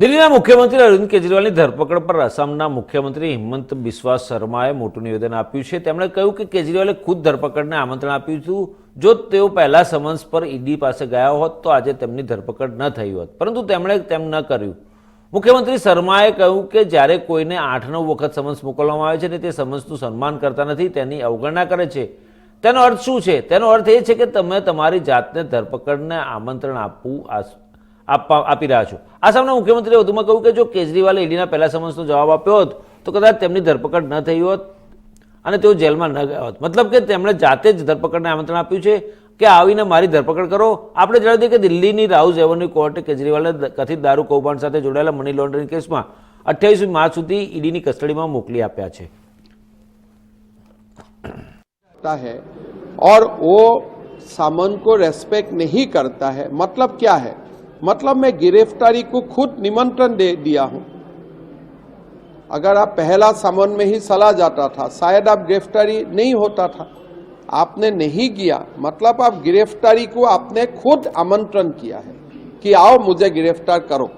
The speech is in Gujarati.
દિલ્હીના મુખ્યમંત્રી અરવિંદ કેજરીવાલની ધરપકડ પર આસામના મુખ્યમંત્રી હિમંત બિસ્વા શર્માએ મોટું નિવેદન આપ્યું છે. તેમણે કહ્યું કે કેજરીવાલે ખુદ ધરપકડને આમંત્રણ આપ્યું હતું. જો તેઓ પહેલા સમન્સ પર ઈડી પાસે ગયા હોત તો આજે તેમની ધરપકડ ન થઈ હોત. પરંતુ તેમણે તેમ ન કર્યું. મુખ્યમંત્રી શર્માએ કહ્યું કે જ્યારે કોઈને આઠ નવ વખત સમન્સ મોકલવામાં આવે છે ને તે સમન્સનું સન્માન કરતા નથી, તેની અવગણના કરે છે. તેનો અર્થ શું છે? તેનો અર્થ એ છે કે તમે તમારી જાતને ધરપકડને આમંત્રણ આપવું આપવા આપી રહ્યા છો આસામના મુખ્યમંત્રીએ વધુમાં કહ્યું કે જો કેજરીવાલે ઈડીના પહેલા સમન્સનો જવાબ આપ્યો હોત તો કદાચ તેમની ધરપકડ ન થઈ હોત અને તેઓ જેલમાં ન ગયા હોત મતલબ કે તેમણે જાતે જ ધરપકડને આમંત્રણ આપ્યું છે કે આવીને મારી ધરપકડ કરો આપણે જણાવી દઈએ કે દિલ્હીની રાઉઝ એવન્યુ કોર્ટે કેજરીવાલને દ- કથિત દારૂ કૌભાંડ સાથે જોડાયેલા મની લોન્ડરિંગ કેસમાં અઠ્યાવીસમી માર્ચ સુધી ઈડીની કસ્ટડીમાં મોકલી આપ્યા છે करता है और वो सामन को रेस्पेक्ट नहीं करता है मतलब क्या है मतलब मैं गिरफ्तारी को खुद निमंत्रण दे दिया हूँ। अगर आप पहला समन में ही चला जाता था, शायद आप गिरफ्तारी नहीं होता था। आपने नहीं किया मतलब आप गिरफ्तारी को आपने खुद आमंत्रण किया है कि आओ मुझे गिरफ़्तार करो।